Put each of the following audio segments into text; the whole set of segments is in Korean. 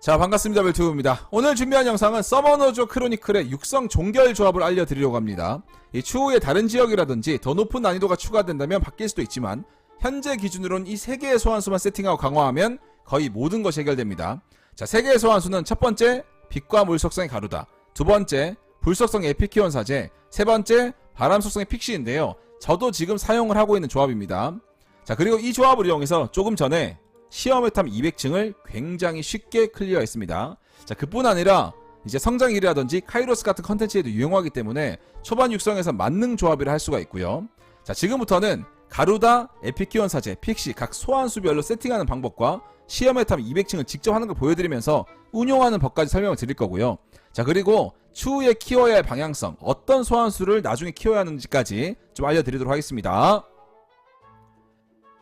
자 반갑습니다. 벨투브입니다. 오늘 준비한 영상은 서머너조 크로니클의 육성 종결 조합을 알려드리려고 합니다. 이 추후에 다른 지역이라든지 더 높은 난이도가 추가된다면 바뀔 수도 있지만 현재 기준으로는 이세 개의 소환수만 세팅하고 강화하면 거의 모든 것이 해결됩니다. 자세 개의 소환수는 첫 번째 빛과 물 속성의 가루다. 두 번째 불 속성의 에피키온 사제. 세 번째 바람 속성의 픽시인데요. 저도 지금 사용을 하고 있는 조합입니다. 자 그리고 이 조합을 이용해서 조금 전에 시험의 탐 200층을 굉장히 쉽게 클리어했습니다. 자, 그뿐 아니라 이제 성장일이라든지 카이로스 같은 컨텐츠에도 유용하기 때문에 초반 육성에서 만능 조합이라 할 수가 있고요. 자, 지금부터는 가루다, 에피키온 사제, 픽시 각 소환수별로 세팅하는 방법과 시험의 탐 200층을 직접 하는 걸 보여드리면서 운용하는 법까지 설명을 드릴 거고요. 자, 그리고 추후에 키워야 할 방향성, 어떤 소환수를 나중에 키워야 하는지까지 좀 알려드리도록 하겠습니다.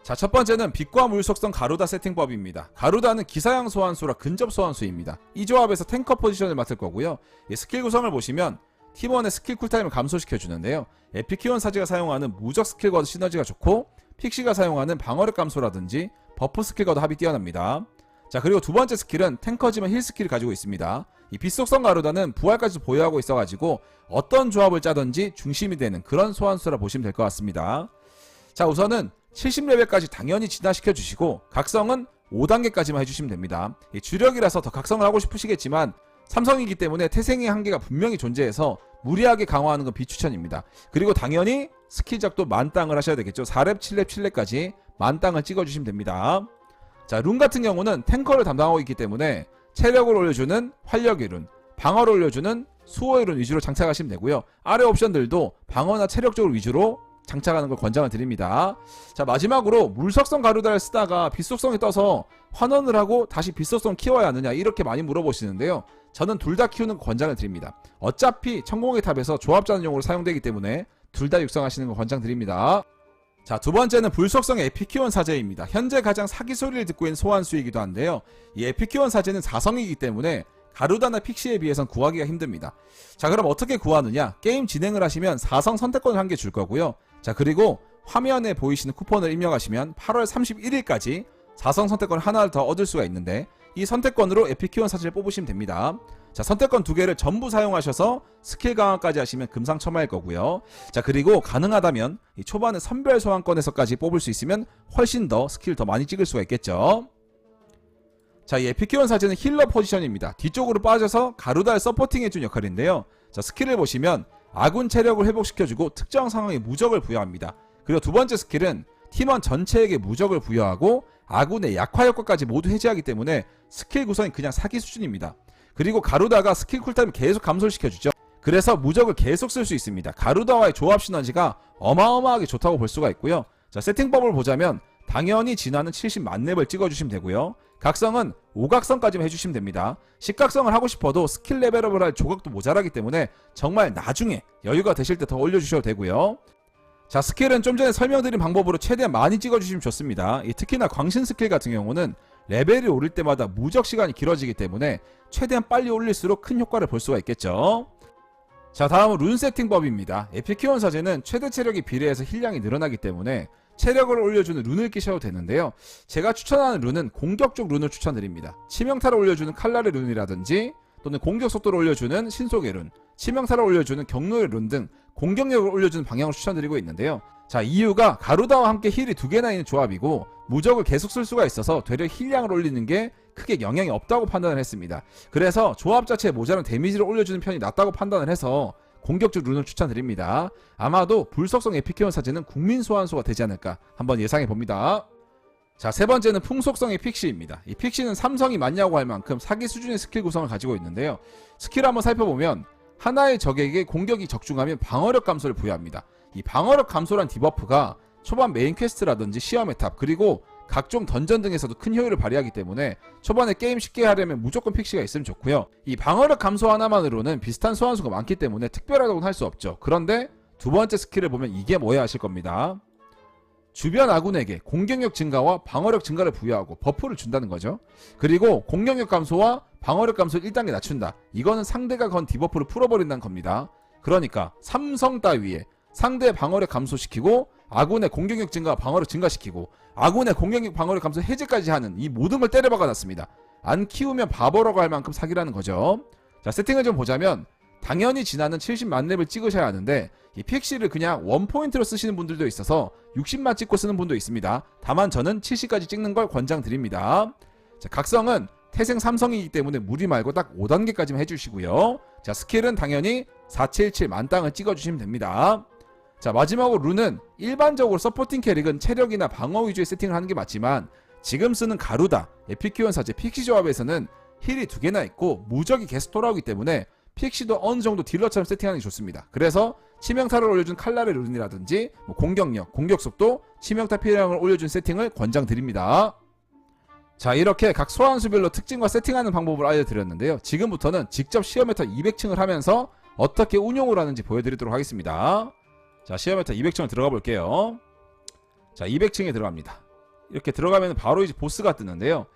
자, 첫 번째는 빛과 물 속성 가루다 세팅법입니다. 가루다는 기사형 소환수라 근접 소환수입니다. 이 조합에서 탱커 포지션을 맡을 거고요. 이 스킬 구성을 보시면 팀원의 스킬 쿨타임을 감소시켜 주는데요. 에피키온 사지가 사용하는 무적 스킬과도 시너지가 좋고 픽시가 사용하는 방어력 감소라든지 버프 스킬과도 합이 뛰어납니다. 자, 그리고 두 번째 스킬은 탱커지만 힐 스킬을 가지고 있습니다. 이 빛속성 가루다는 부활까지 보유하고 있어가지고 어떤 조합을 짜든지 중심이 되는 그런 소환수라 보시면 될 것 같습니다. 자, 우선은 70레벨까지 당연히 진화시켜 주시고 각성은 5단계까지만 해주시면 됩니다. 이 주력이라서 더 각성을 하고 싶으시겠지만 삼성이기 때문에 태생의 한계가 분명히 존재해서 무리하게 강화하는 건 비추천입니다. 그리고 당연히 스킬작도 만땅을 하셔야 되겠죠. 4렙, 7렙, 7렙까지 만땅을 찍어주시면 됩니다. 자, 룬 같은 경우는 탱커를 담당하고 있기 때문에 체력을 올려주는 활력의 룬, 방어를 올려주는 수호의 룬 위주로 장착하시면 되고요. 아래 옵션들도 방어나 체력 쪽을 위주로 장착하는 걸 권장을 드립니다. 자 마지막으로 물속성 가루다를 쓰다가 빛속성이 떠서 환원을 하고 다시 빛속성 키워야 하느냐 이렇게 많이 물어보시는데요. 저는 둘 다 키우는 거 권장을 드립니다. 어차피 천공의 탑에서 조합자는용으로 사용되기 때문에 둘 다 육성하시는 거 권장드립니다. 자, 두 번째는 불속성의 에피키온 사제입니다. 현재 가장 사기 소리를 듣고 있는 소환수이기도 한데요. 이 에피키온 사제는 4성이기 때문에 가루다나 픽시에 비해선 구하기가 힘듭니다. 자, 그럼 어떻게 구하느냐? 게임 진행을 하시면 4성 선택권을 한 개 줄 거고요. 자, 그리고 화면에 보이시는 쿠폰을 입력하시면 8월 31일까지 4성 선택권 하나를 더 얻을 수가 있는데 이 선택권으로 에피키온 사진을 뽑으시면 됩니다. 자, 선택권 두 개를 전부 사용하셔서 스킬 강화까지 하시면 금상첨화일 거고요. 자, 그리고 가능하다면 이 초반에 선별 소환권에서까지 뽑을 수 있으면 훨씬 더 스킬 더 많이 찍을 수가 있겠죠. 자, 이 에피키온 사진은 힐러 포지션입니다. 뒤쪽으로 빠져서 가루다를 서포팅해준 역할인데요. 자, 스킬을 보시면 아군 체력을 회복시켜주고 특정 상황에 무적을 부여합니다. 그리고 두 번째 스킬은 팀원 전체에게 무적을 부여하고 아군의 약화 효과까지 모두 해제하기 때문에 스킬 구성이 그냥 사기 수준입니다. 그리고 가루다가 스킬 쿨타임 계속 감소시켜주죠. 그래서 무적을 계속 쓸 수 있습니다. 가루다와의 조합 시너지가 어마어마하게 좋다고 볼 수가 있고요. 자, 세팅법을 보자면 당연히 진화는 70만 렙을 찍어주시면 되고요. 각성은 5각성까지만 해주시면 됩니다. 10각성을 하고 싶어도 스킬 레벨업을 할 조각도 모자라기 때문에 정말 나중에 여유가 되실 때 더 올려주셔도 되고요. 자 스킬은 좀 전에 설명드린 방법으로 최대한 많이 찍어주시면 좋습니다. 이 특히나 광신 스킬 같은 경우는 레벨이 오를 때마다 무적 시간이 길어지기 때문에 최대한 빨리 올릴수록 큰 효과를 볼 수가 있겠죠. 자 다음은 룬 세팅법입니다. 에피키온 사제는 최대 체력에 비례해서 힐량이 늘어나기 때문에 체력을 올려주는 룬을 끼셔도 되는데요. 제가 추천하는 룬은 공격적 룬을 추천드립니다. 치명타를 올려주는 칼날의 룬이라든지 또는 공격 속도를 올려주는 신속의 룬, 치명타를 올려주는 경로의 룬 등 공격력을 올려주는 방향을 추천드리고 있는데요. 자 이유가 가루다와 함께 힐이 두 개나 있는 조합이고 무적을 계속 쓸 수가 있어서 되려 힐량을 올리는 게 크게 영향이 없다고 판단을 했습니다. 그래서 조합 자체에 모자란 데미지를 올려주는 편이 낫다고 판단을 해서 공격적 룬을 추천드립니다. 아마도 불속성 에피키온 사제는 국민 소환수가 되지 않을까 한번 예상해 봅니다. 자, 세 번째는 풍속성의 픽시입니다. 이 픽시는 삼성이 맞냐고 할 만큼 사기 수준의 스킬 구성을 가지고 있는데요. 스킬 한번 살펴보면 하나의 적에게 공격이 적중하면 방어력 감소를 부여합니다. 이 방어력 감소란 디버프가 초반 메인 퀘스트라든지 시험의 탑 그리고 각종 던전 등에서도 큰 효율을 발휘하기 때문에 초반에 게임 쉽게 하려면 무조건 픽시가 있으면 좋고요. 이 방어력 감소 하나만으로는 비슷한 소환수가 많기 때문에 특별하다고는 할 수 없죠. 그런데 두 번째 스킬을 보면 이게 뭐야 하실 겁니다. 주변 아군에게 공격력 증가와 방어력 증가를 부여하고 버프를 준다는 거죠. 그리고 공격력 감소와 방어력 감소를 1단계 낮춘다. 이거는 상대가 건 디버프를 풀어버린다는 겁니다. 그러니까 삼성 따위에 상대 방어력 감소시키고 아군의 공격력 증가 방어를 증가시키고 아군의 공격력 방어를 감소 해제까지 하는 이 모든 걸 때려박아 놨습니다. 안 키우면 바보라고 할 만큼 사기라는 거죠. 자 세팅을 좀 보자면 당연히 지나는 70만 렙을 찍으셔야 하는데 이 픽시를 그냥 원포인트로 쓰시는 분들도 있어서 60만 찍고 쓰는 분도 있습니다. 다만 저는 70까지 찍는 걸 권장드립니다. 자 각성은 태생 삼성이기 때문에 무리 말고 딱 5단계까지만 해주시고요. 자 스킬은 당연히 477 만 땅을 찍어주시면 됩니다. 자 마지막으로 룬은 일반적으로 서포팅 캐릭은 체력이나 방어 위주의 세팅을 하는 게 맞지만 지금 쓰는 가루다 에피큐온 사제 픽시 조합에서는 힐이 두 개나 있고 무적이 계속 돌아오기 때문에 픽시도 어느 정도 딜러처럼 세팅하는 게 좋습니다. 그래서 치명타를 올려준 칼날의 룬이라든지 뭐 공격력, 공격 속도, 치명타 피해량을 올려준 세팅을 권장드립니다. 자 이렇게 각 소환수별로 특징과 세팅하는 방법을 알려드렸는데요. 지금부터는 직접 시험메타 200층을 하면서 어떻게 운용을 하는지 보여드리도록 하겠습니다. 자 시험메타 200층을 들어가 볼게요. 자 200층에 들어갑니다. 이렇게 들어가면 바로 이제 보스가 뜨는데요.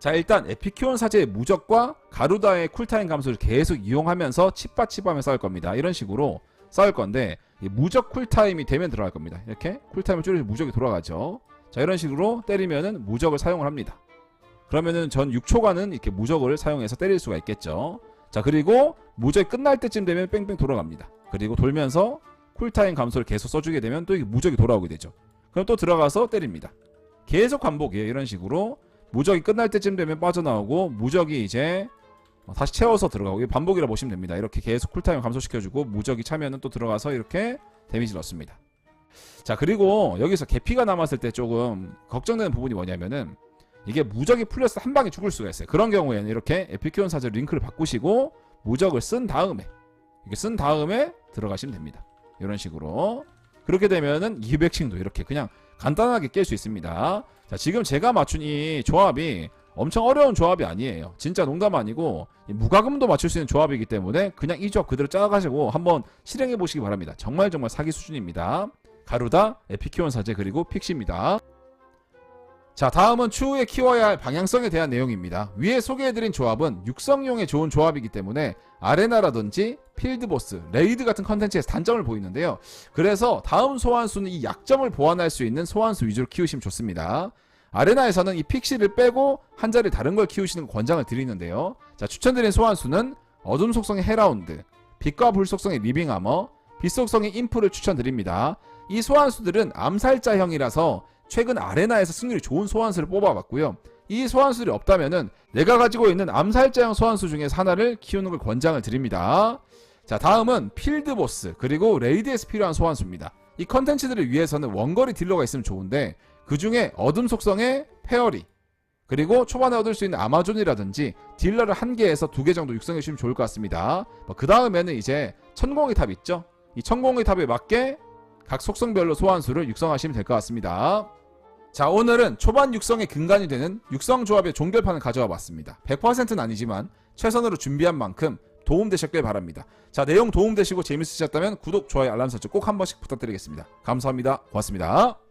자 일단 에피큐온 사제의 무적과 가루다의 쿨타임 감소를 계속 이용하면서 칩바칩하며 싸울 겁니다. 이런 식으로 싸울 건데 이 무적 쿨타임이 되면 들어갈 겁니다. 이렇게 쿨타임을 줄여서 무적이 돌아가죠. 자 이런 식으로 때리면은 무적을 사용을 합니다. 그러면은 전 6초간은 이렇게 무적을 사용해서 때릴 수가 있겠죠. 자 그리고 무적이 끝날 때쯤 되면 뺑뺑 돌아갑니다. 그리고 돌면서 쿨타임 감소를 계속 써주게 되면 또 이게 무적이 돌아오게 되죠. 그럼 또 들어가서 때립니다. 계속 반복이에요. 이런 식으로 무적이 끝날 때쯤 되면 빠져나오고 무적이 이제 어, 다시 채워서 들어가고 반복이라 보시면 됩니다. 이렇게 계속 쿨타임 감소시켜주고 무적이 차면은 또 들어가서 이렇게 데미지 넣습니다. 자 그리고 여기서 개피가 남았을 때 조금 걱정되는 부분이 뭐냐면은 이게 무적이 풀려서 한 방에 죽을 수가 있어요. 그런 경우에는 이렇게 에피큐온 사제 링크를 바꾸시고 무적을 쓴 다음에 이게 쓴 다음에 들어가시면 됩니다. 이런 식으로 그렇게 되면은 200층도 이렇게 그냥 간단하게 깰 수 있습니다. 자, 지금 제가 맞춘 이 조합이 엄청 어려운 조합이 아니에요. 진짜 농담 아니고 이 무과금도 맞출 수 있는 조합이기 때문에 그냥 이 조합 그대로 짜가지고 한번 실행해 보시기 바랍니다. 정말 정말 사기 수준입니다. 가루다, 에피키온 사제 그리고 픽시입니다. 자 다음은 추후에 키워야 할 방향성에 대한 내용입니다. 위에 소개해드린 조합은 육성용에 좋은 조합이기 때문에 아레나라든지 필드보스, 레이드 같은 컨텐츠에서 단점을 보이는데요. 그래서 다음 소환수는 이 약점을 보완할 수 있는 소환수 위주로 키우시면 좋습니다. 아레나에서는 이 픽시를 빼고 한 자리 다른 걸 키우시는 거 권장을 드리는데요. 자 추천드린 소환수는 어둠 속성의 헤라운드, 빛과 불 속성의 리빙 아머, 빛 속성의 인프를 추천드립니다. 이 소환수들은 암살자형이라서 최근 아레나에서 승률이 좋은 소환수를 뽑아봤고요. 이 소환수들이 없다면은 내가 가지고 있는 암살자형 소환수 중에서 하나를 키우는 걸 권장을 드립니다. 자 다음은 필드보스 그리고 레이드에서 필요한 소환수입니다. 이 컨텐츠들을 위해서는 원거리 딜러가 있으면 좋은데 그 중에 어둠 속성의 페어리 그리고 초반에 얻을 수 있는 아마존이라든지 딜러를 한 개에서 두 개 정도 육성해 주시면 좋을 것 같습니다. 그 다음에는 이제 천공의 탑 있죠? 이 천공의 탑에 맞게 각 속성별로 소환수를 육성하시면 될 것 같습니다. 자 오늘은 초반 육성의 근간이 되는 육성 조합의 종결판을 가져와 봤습니다. 100%는 아니지만 최선으로 준비한 만큼 도움되셨길 바랍니다. 자 내용 도움되시고 재밌으셨다면 구독, 좋아요, 알람 설정 꼭 한 번씩 부탁드리겠습니다. 감사합니다. 고맙습니다.